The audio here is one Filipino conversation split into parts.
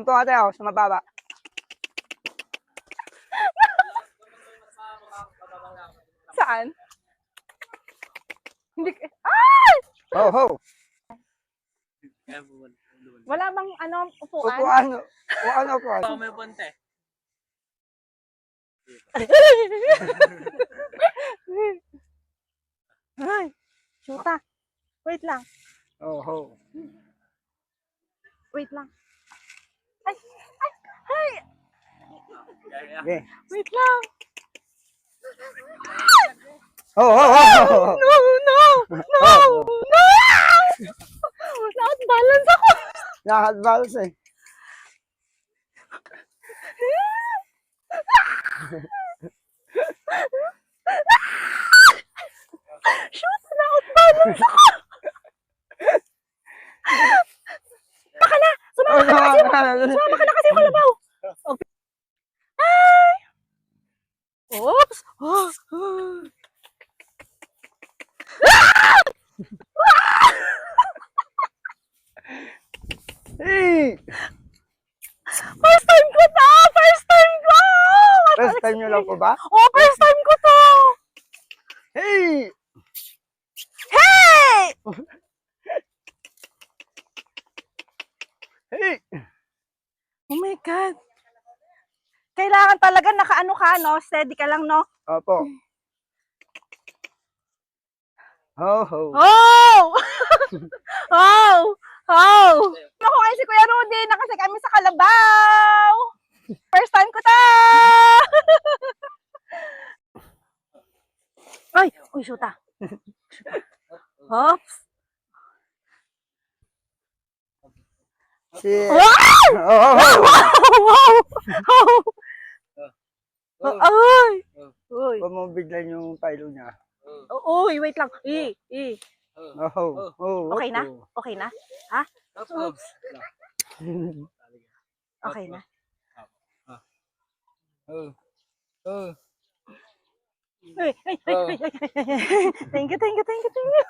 Upo ka tayo sa mababa. Saan? Hindi Ay! Ho, ho. Wala bang ano, upuan? Upuan. Upuan, upuan. Ito may punte. Ay, shoota. Wait lang. Ho, ho. Wait lang. Okay. Wait lang. Ho, ho, ho, ho, ho. No, no, no, no! Nakot-balance ako. Nakadbalos eh. Shoot, nakot-balance ako. Baka na, sumama ka na kasi, sumama ka na kasi kalabaw. Okay. Ay! Oops! Hey! First time ko to! First time ko! First time nyo lang po ba? Oh, first time ko to! Hey! Hey! Hey! Oh my God. Kailangan talaga nakaano ka, no? Steady ka lang, no? Opo. Ho, ho. Oh! oh! Oh! Ako kayo si Kuya Rudy na kasi kami sa Kalabaw! First time ko to! Ay! Uy, shoota! Oops! Si... Wow! Oh, ho, ho. Wow! Wow! Ay! Uy! Huwag mo biglan yung pilo niya. Uy, wait lang. I, i. Oh, ho. Oh, Okay na? ho. Okay na? Oops. Okay na. Oh. Oh. Ay, ay, ay, ay, ay, ay. Thank you, thank you, thank you, thank you.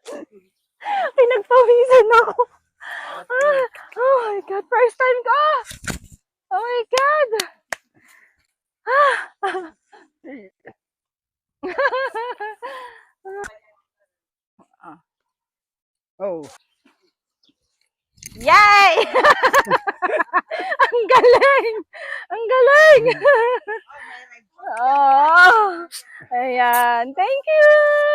Pinagpawisan ako. Ah, oh my God, first time ko. Oh my God. Ah. Oh. Yay! Ang galing! Ang galing! oh, ayan. Thank you!